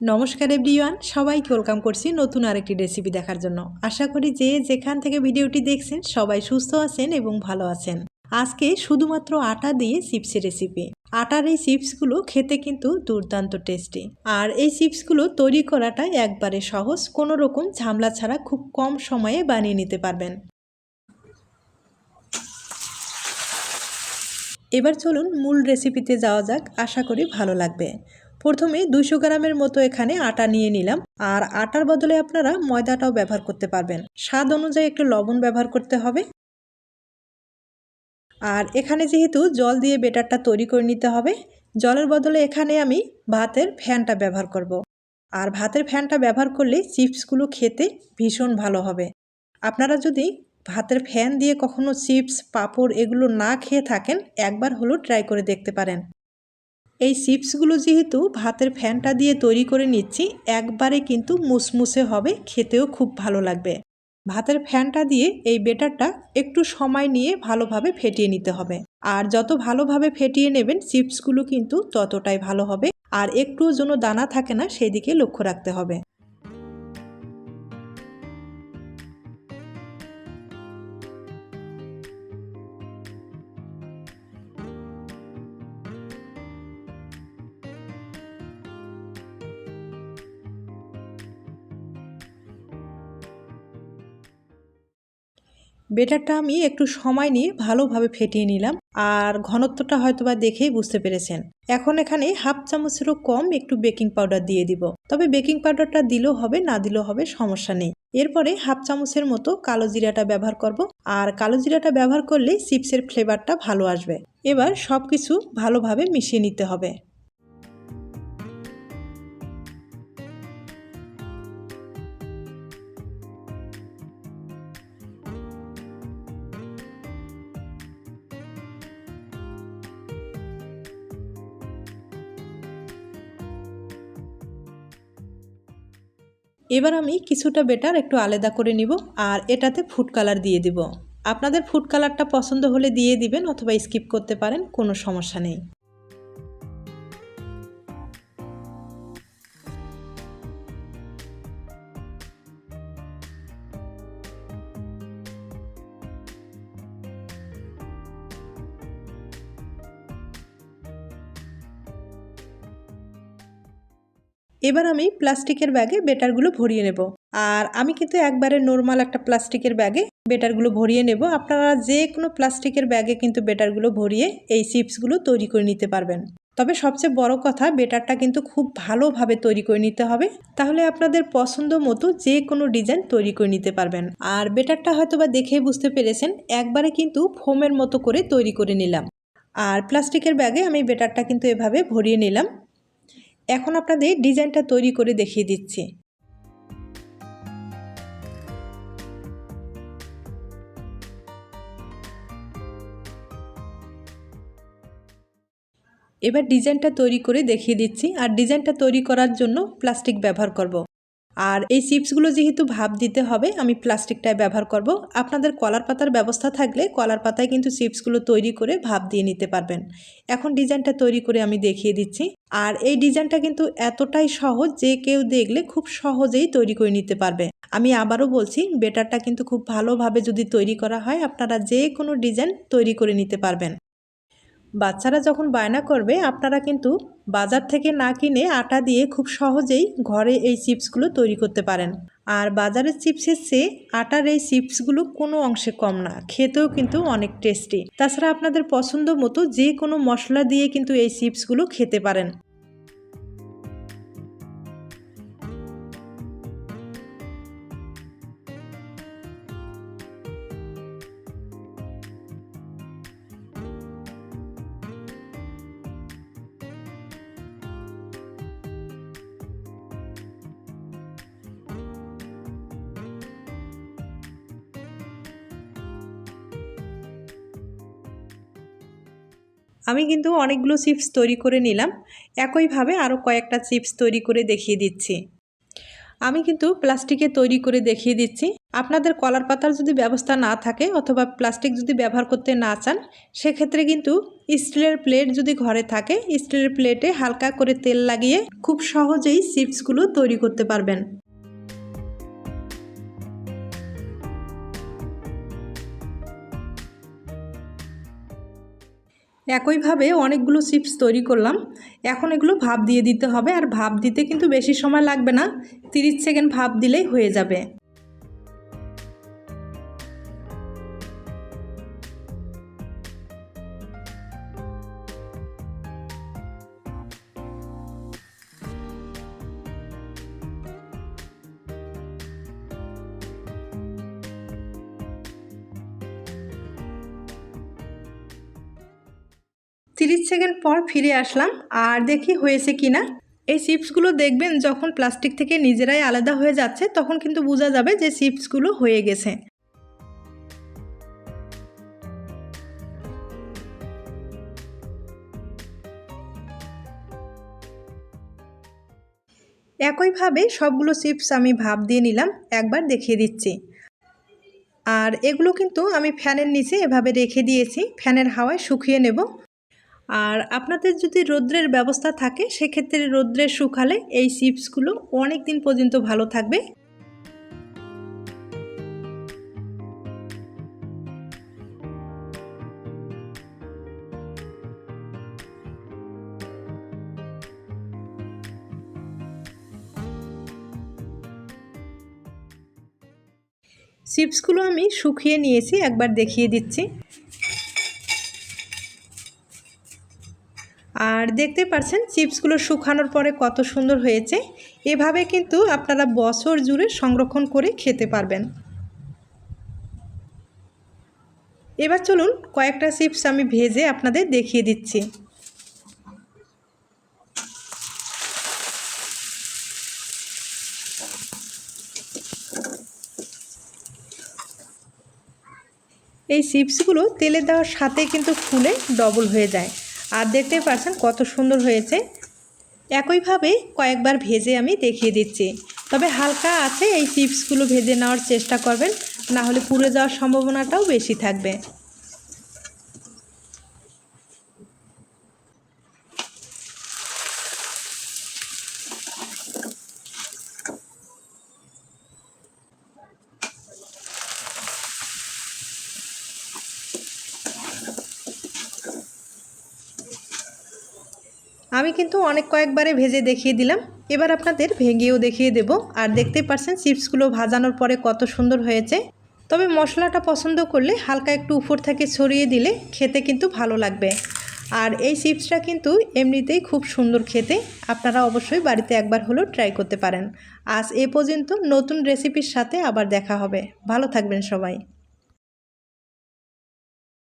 নমস্কার এভরিওয়ান, সবাইকে ওয়েলকাম করছি নতুন আরেকটি রেসিপি দেখার জন্য। আশা করি যে যেখান থেকে ভিডিওটি দেখছেন, সবাই সুস্থ আছেন এবং ভালো আছেন। আজকে শুধুমাত্র আটা দিয়ে চিপসের রেসিপি। আটার এই চিপসগুলো খেতে কিন্তু দুর্দান্ত টেস্টি। আর এই চিপসগুলো তৈরি করাটা একবারে সহজ, কোনো রকম ঝামলা ছাড়া খুব কম সময়ে বানিয়ে নিতে পারবেন। এবার চলুন মূল রেসিপিতে যাওয়া যাক, আশা করি ভালো লাগবে। প্রথমে দুশো গ্রামের মতো এখানে আটা নিয়ে নিলাম। আর আটার বদলে আপনারা ময়দাটাও ব্যবহার করতে পারবেন। স্বাদ অনুযায়ী একটু লবণ ব্যবহার করতে হবে। আর এখানে যেহেতু জল দিয়ে বেটারটা তৈরি করে নিতে হবে, জলের বদলে এখানে আমি ভাতের ফ্যানটা ব্যবহার করব। আর ভাতের ফ্যানটা ব্যবহার করলে চিপসগুলো খেতে ভীষণ ভালো হবে। আপনারা যদি ভাতের ফ্যান দিয়ে কখনো চিপস, পাঁপড় এগুলো না খেয়ে থাকেন, একবার হলো ট্রাই করে দেখতে পারেন। এই চিপসগুলো যেহেতু ভাতের ফ্যানটা দিয়ে তৈরি করে নিচ্ছি, একবারে কিন্তু মুসমুসে হবে, খেতেও খুব ভালো লাগবে। ভাতের ফ্যানটা দিয়ে এই বেটারটা একটু সময় নিয়ে ভালোভাবে ফেটিয়ে নিতে হবে। আর যত ভালোভাবে ফেটিয়ে নেবেন, চিপসগুলো কিন্তু ততটাই ভালো হবে। আর একটুও যেন দানা থাকে না সেই দিকে লক্ষ্য রাখতে হবে। বেটারটা আমি একটু সময় নিয়ে ভালোভাবে ফেটিয়ে নিলাম আর ঘনত্বটা হয়তো বা দেখেই বুঝতে পেরেছেন। এখন এখানে হাফ চামচেরও কম একটু বেকিং পাউডার দিয়ে দিব। তবে বেকিং পাউডারটা দিলেও হবে, না দিলেও হবে সমস্যা নেই। এরপরে হাফ চামচের মতো কালো জিরাটা ব্যবহার করব আর কালো জিরাটা ব্যবহার করলে চিপসের ফ্লেভারটা ভালো আসবে। এবার সব কিছু ভালোভাবে মিশিয়ে নিতে হবে। এবার আমি কিছুটা বেটার একটু আলাদা করে নিব আর এটাতে ফুড কালার দিয়ে দিব। আপনাদের ফুড কালারটা পছন্দ হলে দিয়ে দিবেন অথবা স্কিপ করতে পারেন, কোনো সমস্যা নেই। এবার আমি প্লাস্টিকের ব্যাগে বেটারগুলো ভরিয়ে নেব। আর আমি কিন্তু একবারে নর্মাল একটা প্লাস্টিকের ব্যাগে বেটারগুলো ভরিয়ে নেব। আপনারা যে কোনো প্লাস্টিকের ব্যাগে কিন্তু বেটারগুলো ভরিয়ে এই চিপসগুলো তৈরি করে নিতে পারবেন। তবে সবচেয়ে বড় কথা, বেটারটা কিন্তু খুব ভালোভাবে তৈরি করে নিতে হবে। তাহলে আপনাদের পছন্দ মতো যে কোনো ডিজাইন তৈরি করে নিতে পারবেন। আর বেটারটা হয়তো বা দেখেই বুঝতে পেরেছেন, একবারে কিন্তু ফোমের মতো করে তৈরি করে নিলাম। আর প্লাস্টিকের ব্যাগে আমি বেটারটা কিন্তু এভাবে ভরিয়ে নিলাম। এখন আপনাদের ডিজাইনটা তৈরি করে দেখিয়ে দিচ্ছি এবার ডিজাইনটা তৈরি করে দেখিয়ে দিচ্ছি আর ডিজাইনটা তৈরি করার জন্য প্লাস্টিক ব্যবহার করব। আর এই চিপসগুলো যেহেতু ভাব দিতে হবে, আমি প্লাস্টিকটায় ব্যবহার করব। আপনাদের কলার পাতার ব্যবস্থা থাকলে কলার পাতায় কিন্তু চিপসগুলো তৈরি করে ভাব দিয়ে নিতে পারবেন। এখন ডিজাইনটা তৈরি করে আমি দেখিয়ে দিচ্ছি। আর এই ডিজাইনটা কিন্তু এতটাই সহজ যে কেউ দেখলে খুব সহজেই তৈরি করে নিতে পারবে। আমি আবারও বলছি, বেটারটা কিন্তু খুব ভালোভাবে যদি তৈরি করা হয়, আপনারা যে কোনো ডিজাইন তৈরি করে নিতে পারবেন। বাচ্চারা যখন বায়না করবে, আপনারা কিন্তু বাজার থেকে না কিনে আটা দিয়ে খুব সহজেই ঘরে এই চিপসগুলো তৈরি করতে পারেন। আর বাজারের চিপসের চেয়ে আটার এই চিপসগুলো কোনো অংশে কম না, খেতেও কিন্তু অনেক টেস্টি। তাছাড়া আপনাদের পছন্দ মতো যে কোনো মশলা দিয়ে কিন্তু এই চিপসগুলো খেতে পারেন। আমি কিন্তু অনেকগুলো চিপস তৈরি করে নিলাম। একইভাবে আরও কয়েকটা চিপস তৈরি করে দেখিয়ে দিচ্ছি। আমি কিন্তু প্লাস্টিকে তৈরি করে দেখিয়ে দিচ্ছি। আপনাদের কলার পাতার যদি ব্যবস্থা না থাকে অথবা প্লাস্টিক যদি ব্যবহার করতে না চান, সেক্ষেত্রে কিন্তু স্টিলের প্লেট যদি ঘরে থাকে, স্টিলের প্লেটে হালকা করে তেল লাগিয়ে খুব সহজেই চিপসগুলো তৈরি করতে পারবেন। একইভাবে অনেকগুলো চিপস তৈরি করলাম। এখন এগুলো ভাপ দিয়ে দিতে হবে আর ভাপ দিতে কিন্তু বেশি সময় লাগবে না। তিরিশ সেকেন্ড ভাপ দিলেই হয়ে যাবে। তিরিশ সেকেন্ড পর ফিরে আসলাম, আর দেখি হয়েছে কি না এই চিপসগুলো দেখবেন যখন প্লাস্টিক থেকে নিজেরাই আলাদা হয়ে যাচ্ছে, তখন কিন্তু বোঝা যাবে যে চিপসগুলো হয়ে গেছে। একইভাবে সবগুলো চিপস আমি ভাপ দিয়ে নিলাম, একবার দেখিয়ে দিচ্ছি। আর এগুলো কিন্তু আমি ফ্যানের নিচে এভাবে রেখে দিয়েছি, ফ্যানের হাওয়ায় শুকিয়ে নেব। আর আপনাদের যদি রৌদ্রের ব্যবস্থা থাকে, সেক্ষেত্রে রৌদ্রে শুকালে এই চিপসগুলো অনেক দিন পর্যন্ত ভালো থাকবে। চিপসগুলো আমি শুকিয়ে নিয়েছি, একবার দেখিয়ে দিচ্ছি। আর দেখতে পাচ্ছেন চিপসগুলো শুকানোর পরে কত সুন্দর হয়েছে। এভাবে কিন্তু আপনারা বছর জুড়ে সংরক্ষণ করে খেতে পারবেন। এবার চলুন কয়েকটা চিপস আমি ভেজে আপনাদের দেখিয়ে দিচ্ছি। এই চিপসগুলো তেলে দেওয়ার সাথে কিন্তু ফুলে ডবল হয়ে যায়। আর দেখতে পারছেন কত সুন্দর হয়েছে। একইভাবে কয়েকবার ভেজে আমি দেখিয়ে দিচ্ছি। তবে হালকা আছে এই চিপসগুলো ভেজে নেওয়ার চেষ্টা করবেন, না হলে পুড়ে যাওয়ার সম্ভাবনাটাও বেশি থাকবে। আমি কিন্তু অনেক কয়েকবারে ভেজে দেখিয়ে দিলাম। এবার আপনাদের ভেঙেও দেখিয়ে দেব। আর দেখতে পাচ্ছেন চিপসগুলো ভাজানোর পরে কত সুন্দর হয়েছে। তবে মশলাটা পছন্দ করলে হালকা একটু উপর থেকে ছড়িয়ে দিলে খেতে কিন্তু ভালো লাগবে। আর এই চিপসটা কিন্তু এমনিতেই খুব সুন্দর খেতে। আপনারা অবশ্যই বাড়িতে একবার হলেও ট্রাই করতে পারেন। আজ এ পর্যন্ত নতুন রেসিপির সাথে আবার দেখা হবে। ভালো থাকবেন সবাই।